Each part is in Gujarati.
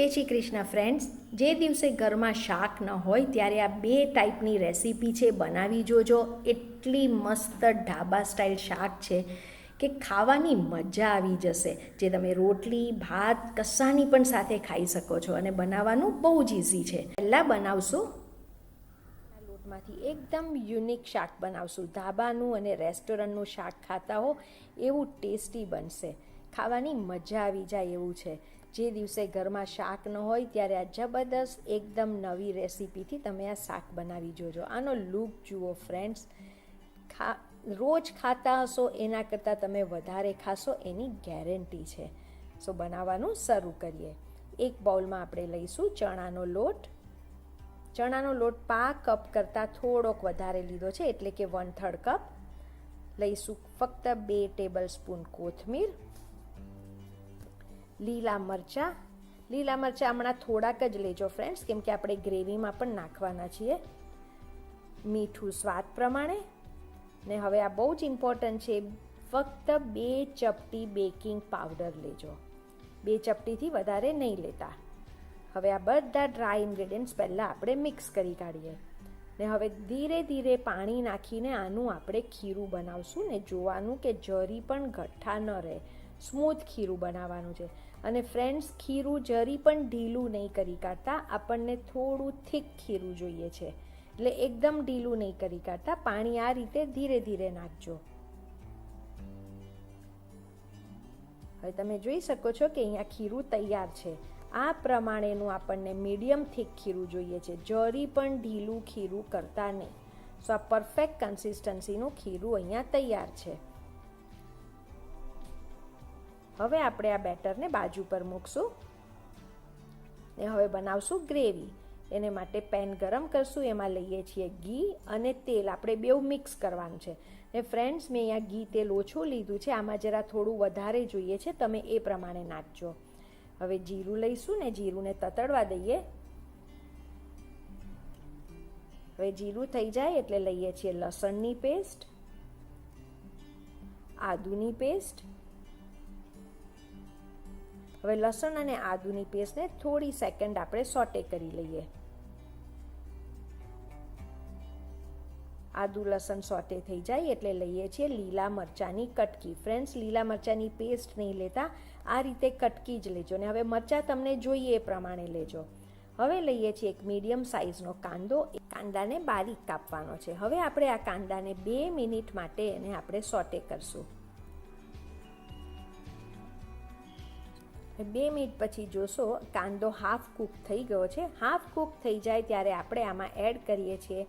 જય શ્રી કૃષ્ણ ફ્રેન્ડ્સ જે દિવસે ઘરમાં શાક ન હોય ત્યારે આ બે ટાઈપની રેસીપી છે, બનાવી જોજો. એટલી મસ્ત ઢાબા સ્ટાઇલ શાક છે કે ખાવાની મજા આવી જશે, જે તમે રોટલી, ભાત, કસાની પણ સાથે ખાઈ શકો છો અને બનાવવાનું બહુ જ ઇઝી છે. પહેલાં બનાવશું લોટમાંથી એકદમ યુનિક શાક બનાવશું. ધાબાનું અને રેસ્ટોરન્ટનું શાક ખાતા હો, એવું ટેસ્ટી બનશે. ખાવાની મજા આવી જાય એવું છે. જે દિવસે ઘરમાં શાક ન હોય ત્યારે આ જબરદસ્ત એકદમ નવી રેસીપીથી તમે આ શાક બનાવી જોજો. આનો લુક જુઓ ફ્રેન્ડ્સ ખા, રોજ ખાતા હશો, એના કરતાં તમે વધારે ખાશો, એની ગેરંટી છે. સો બનાવવાનું શરૂ કરીએ. એક બાઉલમાં આપણે લઈશું ચણાનો લોટ. ચણાનો લોટ પા કપ કરતાં થોડોક વધારે લીધો છે, એટલે કે વન થર્ડ કપ લઈશું ફક્ત બે ટેબલ સ્પૂન કોથમીર. લીલા મરચાં. લીલા મરચાં હમણાં થોડાક જ લેજો ફ્રેન્ડ્સ કેમ કે આપણે ગ્રેવીમાં પણ નાખવાના છીએ. મીઠું સ્વાદ પ્રમાણે. ને હવે આ બહુ જ ઇમ્પોર્ટન્ટ છે, ફક્ત બે ચપટી બેકિંગ પાવડર લેજો. બે ચપટીથી વધારે નહીં લેતા. હવે આ બધા ડ્રાય ઇન્ગ્રેડિયન્ટ્સ પહેલાં આપણે મિક્સ કરી કાઢીએ. ને હવે ધીરે ધીરે પાણી નાખીને આનું આપણે ખીરું બનાવશું ને જોવાનું કે જરી પણ ગઠ્ઠા ન રહે. સ્મૂથ ખીરું બનાવવાનું છે. અને ફ્રેન્ડ્સ ખીરું, જરી પણ ઢીલું નહીં કરી કાઢતા. આપણને થોડું થીક ખીરું જોઈએ છે. એટલે એકદમ ઢીલું નહીં કરી કાઢતા. પાણી આ રીતે ધીરે ધીરે નાખજો. હવે તમે જોઈ શકો છો કે અહીંયા ખીરું તૈયાર છે. આ પ્રમાણેનું આપણને મીડિયમ થીક ખીરું જોઈએ છે. જરી પણ ઢીલું ખીરું કરતા નહીં. સો આ પરફેક્ટ કન્સિસ્ટન્સીનું ખીરું અહીંયા તૈયાર છે. હવે આપણે આ બેટરને બાજુ પર મૂકશું. ને હવે બનાવશું ગ્રેવી. એને માટે પેન ગરમ કરશું, એમાં લઈએ છીએ ઘી અને તેલ. આપણે બેઉ મિક્સ કરવાનું છે. ને ફ્રેન્ડ્સ, મેં અહીંયા ઘી તેલ ઓછું લીધું છે. આમાં જરા થોડું વધારે જોઈએ છે. તમે એ પ્રમાણે નાખજો. હવે જીરું લઈશું ને જીરુંને તતડવા દઈએ. હવે જીરું થઈ જાય એટલે લઈએ છીએ લસણની પેસ્ટ, આદુની પેસ્ટ હવે લસણ અને આદુની પેસ્ટને થોડી સેકન્ડ આપણે સોટે કરી લઈએ. આદુ લસણ સોટે થઈ જાય એટલે લઈએ છીએ લીલા મરચાંની કટકી. ફ્રેન્ડ્સ, લીલા મરચાંની પેસ્ટ નહીં લેતા, આ રીતે કટકી જ લેજો ને હવે મરચાં તમને જોઈએ એ પ્રમાણે લેજો. હવે લઈએ છીએ એક મીડિયમ સાઇઝનો કાંદો. એ કાંદાને બારીક કાપવાનો છે. હવે આપણે આ કાંદાને બે મિનિટ માટે એને આપણે સોટે કરશું. બે મિનિટ પછી જોશો કાંદો હાફ કૂક થઈ ગયો છે. હાફ કૂક થઈ જાય ત્યારે આપણે આમાં એડ કરીએ છીએ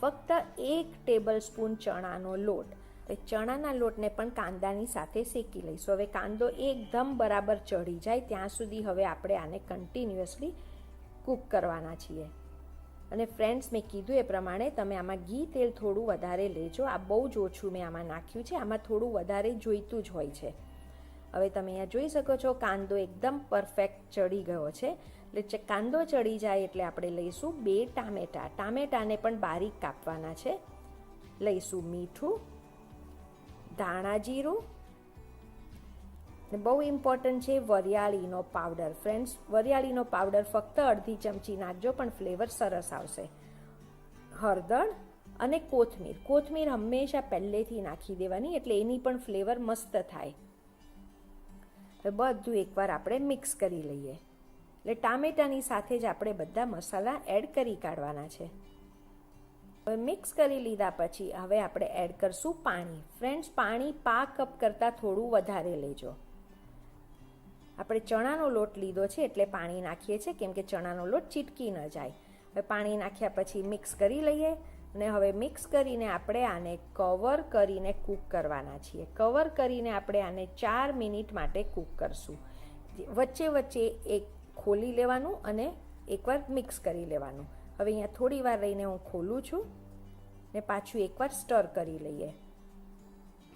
ફક્ત એક ટેબલ સ્પૂન ચણાનો લોટ. તો ચણાના લોટને પણ કાંદાની સાથે શેકી લઈશું. હવે કાંદો એકદમ બરાબર ચડી જાય ત્યાં સુધી હવે આપણે આને કન્ટિન્યુઅસલી કૂક કરવાના છીએ. અને ફ્રેન્ડ્સ મેં કીધું એ પ્રમાણે તમે આમાં ઘી તેલ થોડું વધારે લેજો. આ બહુ જ ઓછું મેં આમાં નાખ્યું છે. આમાં થોડું વધારે જોઈતું જ હોય છે. હવે તમે અહીંયા જોઈ શકો છો, કાંદો એકદમ પરફેક્ટ ચડી ગયો છે. એટલે કાંદો ચડી જાય એટલે આપણે લઈશું બે ટામેટા. ટામેટાને પણ બારીક કાપવાના છે. લઈશું મીઠું, ધાણા જીરું બહુ ઇમ્પોર્ટન્ટ છે વરિયાળીનો પાવડર ફ્રેન્ડ્સ વરિયાળીનો પાવડર ફક્ત અડધી ચમચી નાખજો, પણ ફ્લેવર સરસ આવશે. હળદર અને કોથમીર. કોથમીર હંમેશા પહેલેથી નાખી દેવાની, એટલે એની પણ ફ્લેવર મસ્ત થાય. હવે બધું એકવાર આપણે મિક્સ કરી લઈએ. એટલે ટામેટાની સાથે જ આપણે બધા મસાલા એડ કરી કાઢવાના છે. હવે મિક્સ કરી લીધા પછી હવે આપણે એડ કરશું પાણી. ફ્રેન્ડ્સ પાણી પા કપ કરતાં થોડું વધારે લેજો. આપણે ચણાનો લોટ લીધો છે એટલે પાણી નાખીએ છીએ, કેમ કે ચણાનો લોટ ચીટકી ન જાય. હવે પાણી નાખ્યા પછી મિક્સ કરી લઈએ. અને હવે મિક્સ કરીને આપણે આને કવર કરીને કૂક કરવાના છીએ. કવર કરીને આપણે આને ચાર મિનિટ માટે કૂક કરશું. વચ્ચે વચ્ચે એક ખોલી લેવાનું અને એકવાર મિક્સ કરી લેવાનું. હવે અહીંયા થોડી વાર રહીને હું ખોલું છું ને પાછું એકવાર સ્ટર કરી લઈએ.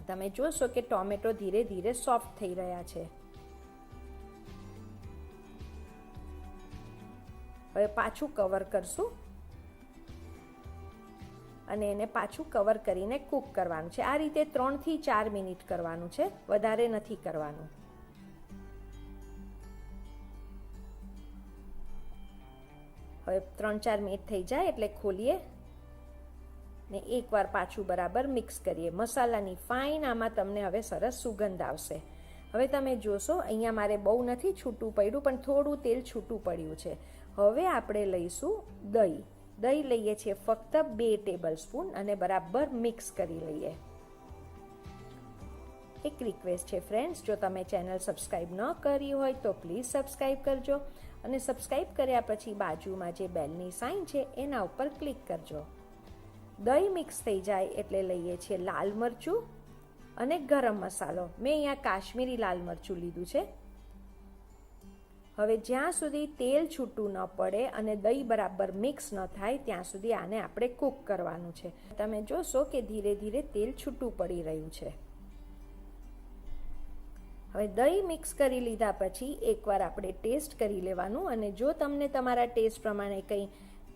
તમે જોશો કે ટોમેટો ધીરે ધીરે સોફ્ટ થઈ રહ્યા છે. હવે પાછું કવર કરશું. અને એને પાછું કવર કરીને કૂક કરવાનું છે. આ રીતે ત્રણથી ચાર મિનિટ કરવાનું છે. વધારે નથી કરવાનું. હવે ત્રણ ચાર મિનિટ થઈ જાય એટલે ખોલીએ. ને એકવાર પાછું બરાબર મિક્સ કરીએ. મસાલાની ફાઇન આમાં તમને હવે સરસ સુગંધ આવશે. હવે તમે જોશો, અહીંયા મારે બહુ નથી છૂટું પડ્યું, પણ થોડું તેલ છૂટું પડ્યું છે. હવે આપણે લઈશું દહીં. દહીં લઈએ છીએ ફક્ત બે ટેબલ સ્પૂન અને બરાબર મિક્સ કરી લઈએ. એક રિક્વેસ્ટ છે ફ્રેન્ડ્સ જો તમે ચેનલ સબસ્ક્રાઈબ ન કરી હોય તો પ્લીઝ સબસ્ક્રાઈબ કરજો અને સબસ્ક્રાઈબ કર્યા પછી બાજુમાં જે બેલની સાઇન છે એના ઉપર ક્લિક કરજો. દહીં મિક્સ થઈ જાય એટલે લઈએ છીએ લાલ મરચું અને ગરમ મસાલો. મેં અહીંયા કાશ્મીરી લાલ મરચું લીધું છે. હવે જ્યાં સુધી તેલ છૂટું ન પડે અને દહીં બરાબર મિક્સ ન થાય, ત્યાં સુધી આને આપણે કૂક કરવાનું છે. તમે જોશો કે ધીરે ધીરે તેલ છૂટું પડી રહ્યું છે. હવે દહીં મિક્સ કરી લીધા પછી એકવાર આપણે ટેસ્ટ કરી લેવાનું અને જો તમને તમારા ટેસ્ટ પ્રમાણે કંઈ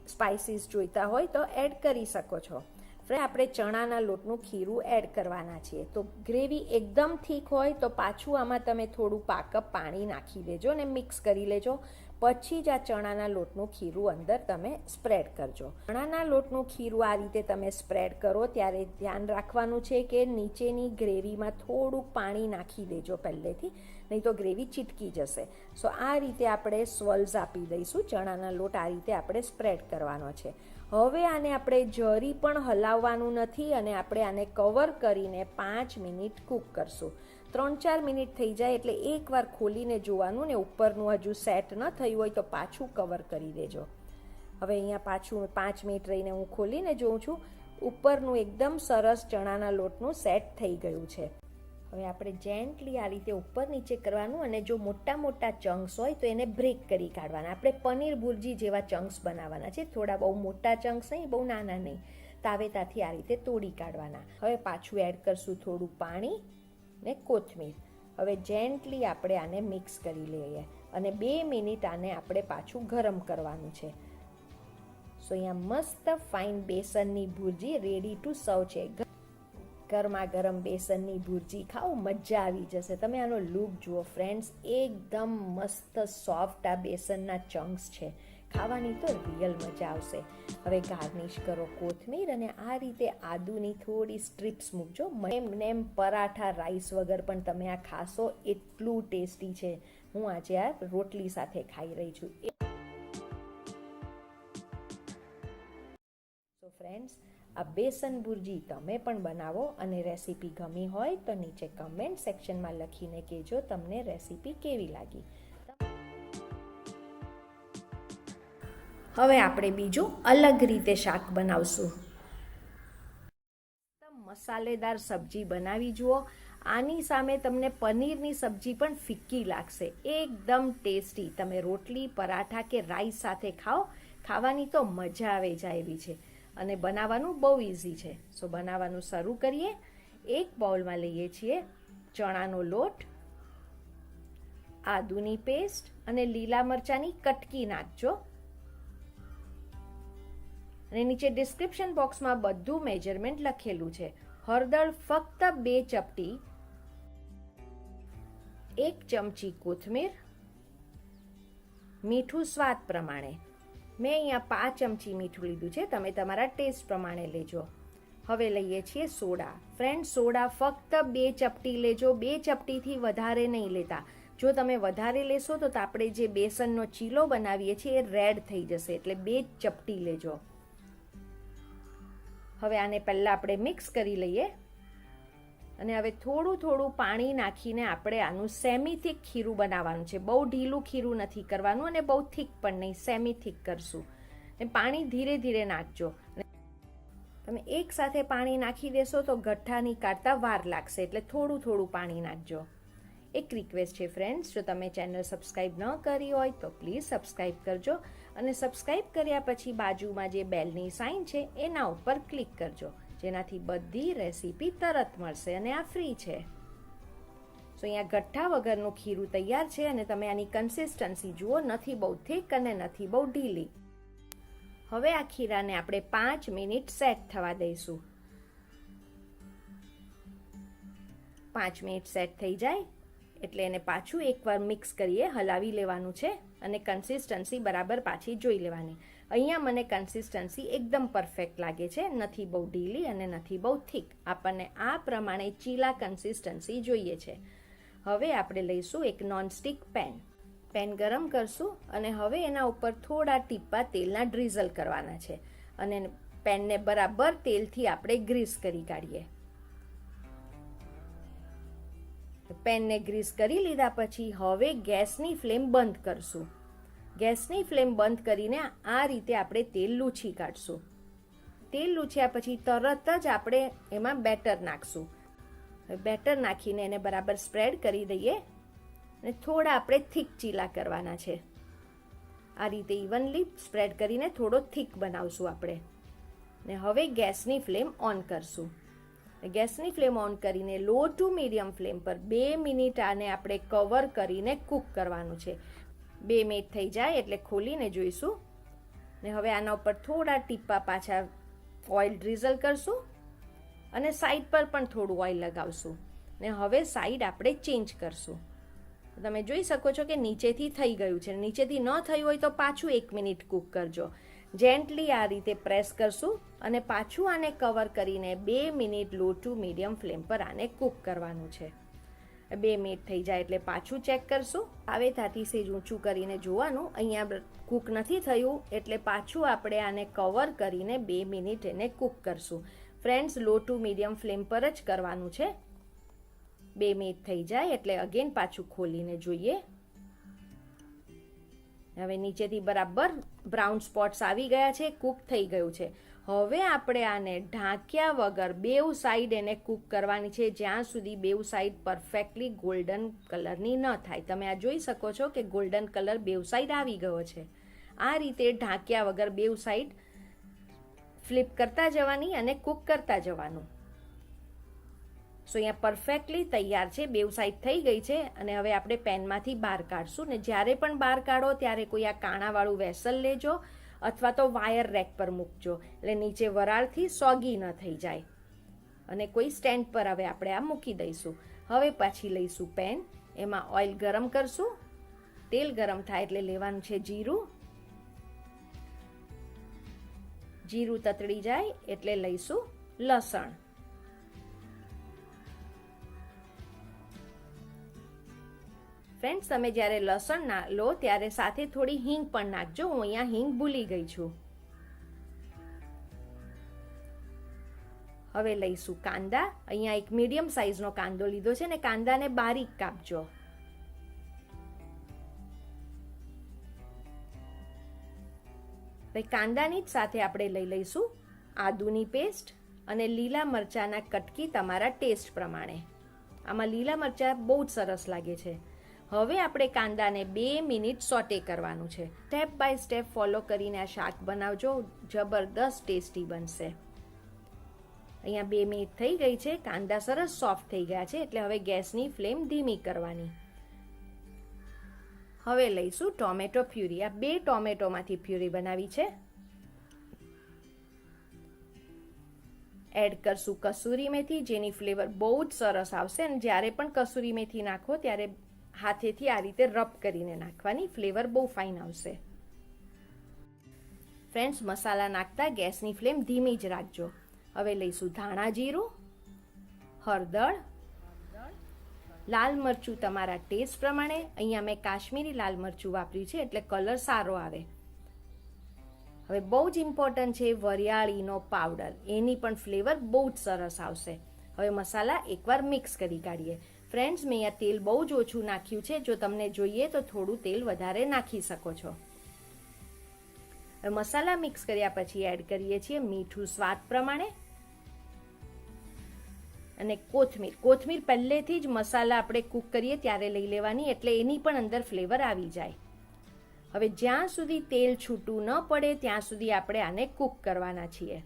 સ્પાઇસીસ જોઈતા હોય તો એડ કરી શકો છો. ફ્રેન્ડ આપણે ચણાના લોટનું ખીરું એડ કરવાના છીએ. તો ગ્રેવી એકદમ થીક હોય તો પાછું આમાં તમે થોડું પાકપ પાણી નાખી દેજો ને મિક્સ કરી લેજો. પછી જ આ ચણાના લોટનું ખીરું અંદર તમે સ્પ્રેડ કરજો. ચણાના લોટનું ખીરું આ રીતે તમે સ્પ્રેડ કરો ત્યારે ધ્યાન રાખવાનું છે કે નીચેની ગ્રેવીમાં થોડુંક પાણી નાખી દેજો પહેલેથી, નહીં તો ગ્રેવી ચીટકી જશે. સો આ રીતે આપણે સ્વલ્સ આપી દઈશું. ચણાના લોટ આ રીતે આપણે સ્પ્રેડ કરવાનો છે. હવે આને આપણે જરી પણ હલાવવાનું નથી અને આપણે આને કવર કરીને પાંચ મિનિટ કૂક કરશું. ત્રણ ચાર મિનિટ થઈ જાય એટલે એકવાર ખોલીને જોવાનું ને ઉપરનું હજુ સેટ ન થયું હોય તો પાછું કવર કરી દેજો. હવે અહીંયા પાછું પાંચ મિનિટ રહીને હું ખોલીને જોઉં છું. ઉપરનું એકદમ સરસ ચણાના લોટનું સેટ થઈ ગયું છે. હવે આપણે જેન્ટલી આ રીતે ઉપર નીચે કરવાનું અને જો મોટા મોટા ચંક્સ હોય તો એને બ્રેક કરી કાઢવાના. આપણે પનીર ભુરજી જેવા ચંક્સ બનાવવાના છે. થોડા બહુ મોટા ચંક્સ નહીં, બહુ નાના નહીં. તાવેતાથી આ રીતે તોડી કાઢવાના. હવે પાછું એડ કરશું થોડું પાણી ને કોથમીર. હવે જેન્ટલી આપણે આને મિક્સ કરી લઈએ અને બે મિનિટ આને આપણે પાછું ગરમ કરવાનું છે. સો અહીંયા મસ્ત ફાઇન બેસનની ભુરજી રેડી ટુ સર્વ છે. ગરમા ગરમ બેસનની ભુરજી ખાઓ, મજા આવી જશે. તમે આનો લુક જુઓ ફ્રેન્ડ્સ એકદમ મસ્ત સોફ્ટ આ બેસનના ચંક્સ છે. ખાવાની તો રિયલ મજા આવશે. હવે ગાર્નિશ કરો કોથમીર અને આ રીતે આદુની થોડી સ્ટ્રીપ્સ મૂકજો. એમ નેમ પરાઠા રાઈસ વગર પણ તમે આ ખાશો, એટલું ટેસ્ટી છે. હું આજે આ રોટલી સાથે ખાઈ રહી છું. સો ફ્રેન્ડ્સ આ બેસન ભુરજી તમે પણ બનાવો અને રેસીપી ગમી હોય તો નીચે કમેન્ટ સેક્શનમાં લખીને કહેજો તમને રેસીપી કેવી લાગી. હવે આપણે બીજું અલગ રીતે શાક બનાવશું. મસાલેદાર સબ્જી બનાવી જુઓ. આની સામે તમને પનીરની સબ્જી પણ ફિક્કી લાગશે. એકદમ ટેસ્ટી. તમે રોટલી, પરાઠા કે રાઈસ સાથે ખાઓ, ખાવાની તો મજા આવે જાય એવી છે. અને બનાવવાનું બહુ ઇઝી છે. સો બનાવવાનું શરૂ કરીએ. એક બાઉલમાં લઈએ છીએ ચણાનો લોટ, આદુની પેસ્ટ અને લીલા મરચાંની કટકી નાખજો. અને નીચે ડિસ્ક્રિપ્શન બોક્સમાં બધું મેજરમેન્ટ લખેલું છે. હળદર ફક્ત બે ચપટી, એક ચમચી કોથમીર, મીઠું સ્વાદ પ્રમાણે. મેં અહીંયા પાંચ ચમચી મીઠું લીધું છે. તમે તમારા ટેસ્ટ પ્રમાણે લેજો. હવે લઈએ છીએ સોડા. ફ્રેન્ડ, સોડા ફક્ત બે ચપટી લેજો. બે ચપટીથી વધારે નહીં લેતા. જો તમે વધારે લેશો તો આપણે જે બેસનનો ચીલો બનાવીએ છીએ એ રેડ થઈ જશે. એટલે બે ચપટી લેજો. હવે આને પહેલાં આપણે મિક્સ કરી લઈએ. અને હવે થોડું થોડું પાણી નાખીને આપણે આનું સેમી ખીરું બનાવવાનું છે. બહુ ઢીલું ખીરું નથી કરવાનું અને બહુ થીક પણ નહીં સેમી થીક કરશું. ને પાણી ધીરે ધીરે નાખજો. તમે એક સાથે પાણી નાખી દેશો તો ગઠ્ઠાની કાઢતા વાર લાગશે, એટલે થોડું થોડું પાણી નાખજો. એક રિક્વેસ્ટ છે ફ્રેન્ડ્સ જો તમે ચેનલ સબસ્ક્રાઈબ ન કરી હોય તો પ્લીઝ સબસ્ક્રાઈબ કરજો અને સબસ્ક્રાઈબ કર્યા પછી બાજુમાં જે બેલની સાઇન છે, એના ઉપર ક્લિક કરજો. જેનાથી બધી રેસીપી તરત મળશે અને આ ફ્રી છે. સો અહીંયા ગઠ્ઠા વગરનું ખીરું તૈયાર છે અને તમે આની કન્સિસ્ટન્સી જુઓ, નથી બહુ થીક અને નથી બહુ ઢીલી. હવે આ ખીરાને આપણે પાંચ મિનિટ સેટ થવા દઈશું. પાંચ મિનિટ સેટ થઈ જાય, એટલે એને પાછું એકવાર મિક્સ કરીએ, હલાવી લેવાનું છે અને કન્સિસ્ટન્સી બરાબર પાછી જોઈ લેવાની. અહીંયા મને કન્સિસ્ટન્સી એકદમ પરફેક્ટ લાગે છે. નથી બહુ ઢીલી અને નથી બહુ થીક આપણને આ પ્રમાણે ચીલા કન્સિસ્ટન્સી જોઈએ છે. હવે આપણે લઈશું એક નોનસ્ટિક પેન પેન ગરમ કરશું અને હવે એના ઉપર થોડા ટીપા તેલના ડ્રીઝલ કરવાના છે. અને પેનને બરાબર તેલથી આપણે ગ્રીસ કરી કાઢીએ. પેનને ગ્રીસ કરી લીધા પછી હવે ગેસની ફ્લેમ બંધ કરશું. ગેસની ફ્લેમ બંધ કરીને આ રીતે આપણે તેલ લૂછી કાઢશું. તેલ લૂછ્યા પછી તરત જ આપણે એમાં બેટર નાખશું. બેટર નાખીને એને બરાબર સ્પ્રેડ કરી દઈએ અને થોડા આપણે થીક ચીલા કરવાના છે. આ રીતે ઇવનલી સ્પ્રેડ કરીને થોડો થીક બનાવશું આપણે. ને હવે ગેસની ફ્લેમ ઓન કરશું. ગેસની ફ્લેમ ઓન કરીને લો ટુ મીડિયમ ફ્લેમ પર બે મિનિટ આને આપણે કવર કરીને કૂક કરવાનું છે. બે મિનિટ થઈ જાય એટલે ખોલીને જોઈશું. ને હવે આના ઉપર થોડા ટીપા પાછા ઓઇલ ડ્રીઝલ કરશું અને સાઈડ પર પણ થોડું ઓઇલ લગાવશું. ને હવે સાઈડ આપણે ચેન્જ કરશું. તમે જોઈ શકો છો કે નીચેથી થઈ ગયું છે. નીચેથી ન થયું હોય તો પાછું એક મિનિટ કૂક કરજો. જેન્ટલી આ રીતે પ્રેસ કરશું અને પાછું આને કવર કરીને બે minute low to medium flame પર આને કૂક કરવાનું છે. બે મિનિટ થઈ જાય એટલે પાછું ચેક કરશું. તાવેતાથી સેજ ઊંચું કરીને જોવાનું. અહીંયા કૂક નથી થયું, એટલે પાછું આપણે આને કવર કરીને બે મિનિટ એને કૂક કરશું. Friends low to medium flame પર જ કરવાનું છે. બે મિનિટ થઈ જાય એટલે અગેન પાછું ખોલીને જોઈએ. હવે નીચેથી બરાબર બ્રાઉન સ્પોટ્સ આવી ગયા છે કૂક થઈ ગયું છે. હવે આપણે આને ઢાંક્યા વગર બેઉ સાઈડ એને કૂક કરવાની છે. જ્યાં સુધી બેઉ સાઈડ પરફેક્ટલી ગોલ્ડન કલરની ન થાય. તમે આ જોઈ શકો છો કે ગોલ્ડન કલર બેઉ સાઈડ આવી ગયો છે. આ રીતે ઢાંક્યા વગર બેઉ સાઈડ ફ્લિપ કરતા જવાની અને કૂક કરતા જવાનું. સો અહીંયા પરફેક્ટલી તૈયાર છે. બેઉ સાઈડ થઈ ગઈ છે અને હવે આપણે પેનમાંથી બહાર કાઢશું. ને જ્યારે પણ બહાર કાઢો ત્યારે કોઈ આ કાણાવાળું વેસલ લેજો. અથવા તો વાયર રેક પર મૂકજો. એટલે નીચે વરાળથી સોગી ન થઈ જાય. અને કોઈ સ્ટેન્ડ પર હવે આપણે આ મૂકી દઈશું. હવે પાછી લઈશું પેન એમાં ઓઇલ ગરમ કરશું. તેલ ગરમ થાય એટલે લેવાનું છે જીરું. જીરું તતડી જાય એટલે લઈશું લસણ. ફ્રેન્ડ્સ તમે જ્યારે લસણ ના લો ત્યારે સાથે થોડી હિંગ પણ નાખજો. હું અહીંયા હિંગ ભૂલી ગઈ છું. હવે લઈશું કાંદા. અહીંયા એક મીડિયમ સાઈઝનો કાંદો લીધો છે ને કાંદાને બારીક કાપજો. કાંદાની જ સાથે આપણે લઈ લઈશું આદુની પેસ્ટ અને લીલા મરચાંના કટકી તમારા ટેસ્ટ પ્રમાણે. આમાં લીલા મરચાં બહુ જ સરસ લાગે છે. હવે આપણે કાંદાને બે મિનિટ સોટે કરવાનું છે. સ્ટેપ બાય સ્ટેપ ફોલો કરીને આ શાક બનાવજો, જબરદસ્ત ટેસ્ટી બનશે. અહીંયા બે મિનિટ થઈ ગઈ છે, કાંદા સરસ સોફ્ટ થઈ ગયા છે, એટલે હવે ગેસની ફ્લેમ ધીમી કરવાની. હવે લઈશું ટોમેટો પ્યુરી. આ બે ટોમેટોમાંથી પ્યુરી બનાવી છે. એડ કરશું કસૂરી મેથી, જેની ફ્લેવર બહુ જ સરસ આવશે. અને જ્યારે પણ કસૂરી મેથી નાખો, ત્યારે હાથેથી આ રીતે રબ કરીને નાખવાની ફ્લેવર બહુ ફાઇન આવશે. ફ્રેન્ડ્સ, મસાલા નાખતા ગેસની ફ્લેમ ધીમી જ રાખજો. હવે લઈશું ધાણા જીરું, હળદર, લાલ મરચું તમારા ટેસ્ટ પ્રમાણે. અહીંયા મેં કાશ્મીરી લાલ મરચું વાપર્યું છે, એટલે કલર સારો આવે. હવે બહુ જ ઇમ્પોર્ટન્ટ છે વરિયાળીનો પાવડર. એની પણ ફ્લેવર બહુ જ સરસ આવશે. હવે મસાલા એકવાર મિક્સ કરી કાઢીએ. ફ્રેન્ડ્સ મેં આ તેલ બહુ જ ઓછું નાખ્યું છે. જો તમને જોઈએ તો થોડું તેલ વધારે નાખી શકો છો. મસાલા મિક્સ કર્યા પછી એડ કરીએ છીએ મીઠું સ્વાદ પ્રમાણે. અને કોથમીર. કોથમીર પહેલેથી જ મસાલા આપણે કૂક કરીએ ત્યારે લઈ લેવાની, એટલે એની પણ અંદર ફ્લેવર આવી જાય. હવે જ્યાં સુધી તેલ છૂટું ન પડે, ત્યાં સુધી આપણે આને કૂક કરવાના છીએ.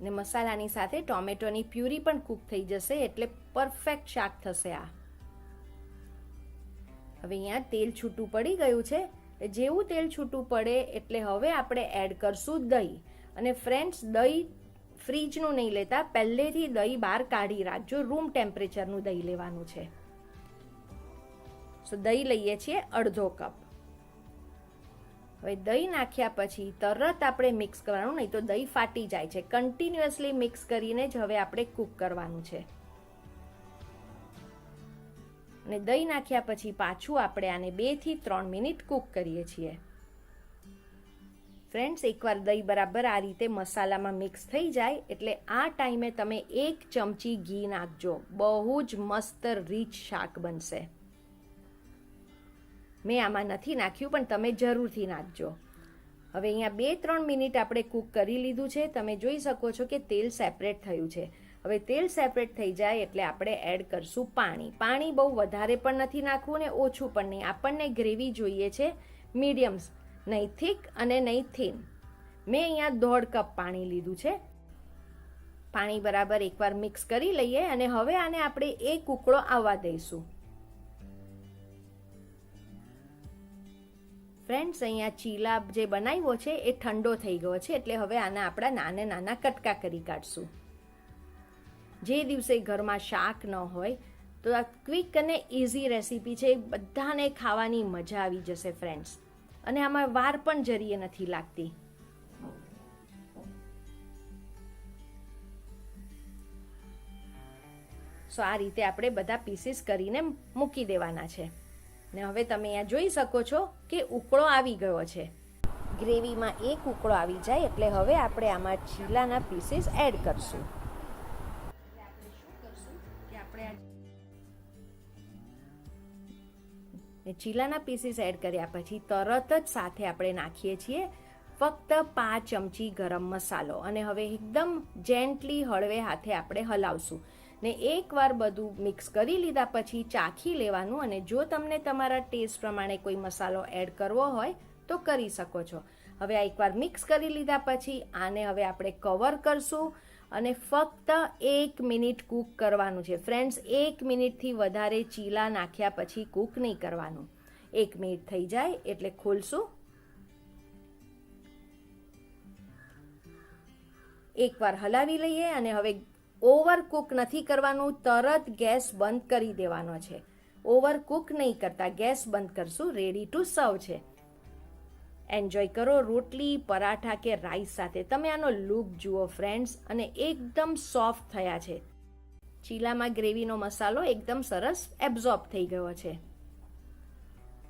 ને મસાલાની સાથે ટોમેટોની પ્યુરી પણ કૂક થઈ જશે એટલે પરફેક્ટ શાક થશે આ. હવે અહીંયા તેલ છૂટું પડી ગયું છે. જેવું તેલ છૂટું પડે એટલે હવે આપણે એડ કરશું દહીં. અને ફ્રેન્ડ્સ, દહીં ફ્રીજનું નહીં લેતા, પહેલેથી દહીં બહાર કાઢી રાખજો. રૂમ ટેમ્પરેચરનું દહીં લેવાનું છે. સો દહીં લઈએ છીએ અડધો કપ. હવે દહીં નાખ્યા પછી તરત આપણે મિક્સ કરવાનું, નહીં તો દહીં ફાટી જાય છે. કન્ટિન્યુઅસલી મિક્સ કરીને જ હવે આપણે કૂક કરવાનું છે. અને દહીં નાખ્યા પછી પાછું આપણે આને બેથી ત્રણ મિનિટ કૂક કરીએ છીએ. ફ્રેન્ડ્સ એકવાર દહીં બરાબર આ રીતે મસાલામાં મિક્સ થઈ જાય, એટલે આ ટાઈમે તમે એક ચમચી ઘી નાખજો. બહુ જ મસ્ત રીચ શાક બનશે. મેં આમાં નથી નાખ્યું, પણ તમે જરૂરથી નાખજો. હવે અહીંયા બે, ત્રણ મિનિટ આપણે કૂક કરી લીધું છે. તમે જોઈ શકો છો કે તેલ સેપરેટ થયું છે. હવે તેલ સેપરેટ થઈ જાય એટલે આપણે એડ કરશું પાણી. પાણી બહુ વધારે પણ નથી નાખવું ને ઓછું પણ નહીં. આપણને ગ્રેવી જોઈએ છે મીડિયમ્સ નહીં થીક અને નહીં થીન. મેં અહીંયા દોઢ કપ પાણી લીધું છે. પાણી બરાબર એકવાર મિક્સ કરી લઈએ અને હવે આને આપણે એક ઉકળો આવવા દઈશું. ફ્રેન્ડ્સ અહીંયા ચીલા જે બનાવ્યો છે, એ ઠંડો થઈ ગયો છે, એટલે હવે આના આપણા નાના નાના કટકા કરી કાઢશું. જે દિવસે ઘરમાં શાક ન હોય, તો આ ક્વિક અને ઇઝી રેસીપી છે બધાને ખાવાની મજા આવી જશે ફ્રેન્ડ્સ અને આમાં વાર પણ જરીએ નથી લાગતી. સો આ રીતે આપણે બધા પીસીસ કરીને મૂકી દેવાના છે. ને હવે તમે અહીંયા જોઈ શકો છો કે ઉકળો આવી ગયો છે. ગ્રેવીમાં એક ઉકળો આવી જાય એટલે હવે આપણે આમાં ચીલાના પીસીસ એડ કરશું. ચીલાના પીસીસ એડ કર્યા પછી તરત જ સાથે આપણે નાખીએ છીએ ફક્ત પાંચ ચમચી ગરમ મસાલો. અને હવે એકદમ જેન્ટલી હળવે હાથે આપણે હલાવશું. ને એકવાર બધું મિક્સ કરી લીધા પછી ચાખી લેવાનું અને જો તમને તમારા ટેસ્ટ પ્રમાણે કોઈ મસાલો એડ કરવો હોય, તો કરી શકો છો. હવે આ એકવાર મિક્સ કરી લીધા પછી આને હવે આપણે કવર કરશું અને ફક્ત એક મિનિટ કૂક કરવાનું છે. ફ્રેન્ડ્સ એક મિનિટથી વધારે ચીલા નાખ્યા પછી કૂક નહીં કરવાનું. એક મિનિટ થઈ જાય એટલે ખોલશું. એકવાર હલાવી લઈએ અને હવે ઓવર કુક નથી કરવાનું, તરત ગેસ બંધ કરી દેવાનો છે. ઓવર કુક નહીં કરતા ગેસ બંધ કરશું રેડી ટુ સર્વ છે. એન્જોય કરો રોટલી, પરાઠા કે રાઈસ સાથે. તમે આનો લુક જુઓ ફ્રેન્ડ્સ અને એકદમ સોફ્ટ થયા છે. ચીલામાં ગ્રેવીનો મસાલો એકદમ સરસ એબ્ઝોર્બ થઈ ગયો છે.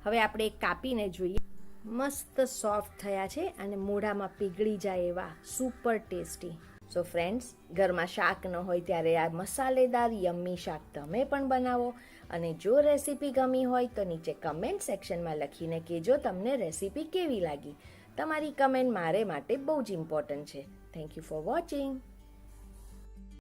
હવે આપણે કાપીને જોઈએ. મસ્ત સોફ્ટ થયા છે અને મોઢામાં પીગળી જાય એવા સુપર ટેસ્ટી સો ફ્રેન્ડ્સ ઘરમાં શાક ન હોય ત્યારે આ મસાલેદાર, યમ્મી શાક તમે પણ બનાવો અને જો રેસીપી ગમી હોય તો નીચે કમેન્ટ સેક્શનમાં લખીને કહેજો તમને રેસીપી કેવી લાગી. તમારી કમેન્ટ મારે માટે બહુ જ ઇમ્પોર્ટન્ટ છે. Thank you for watching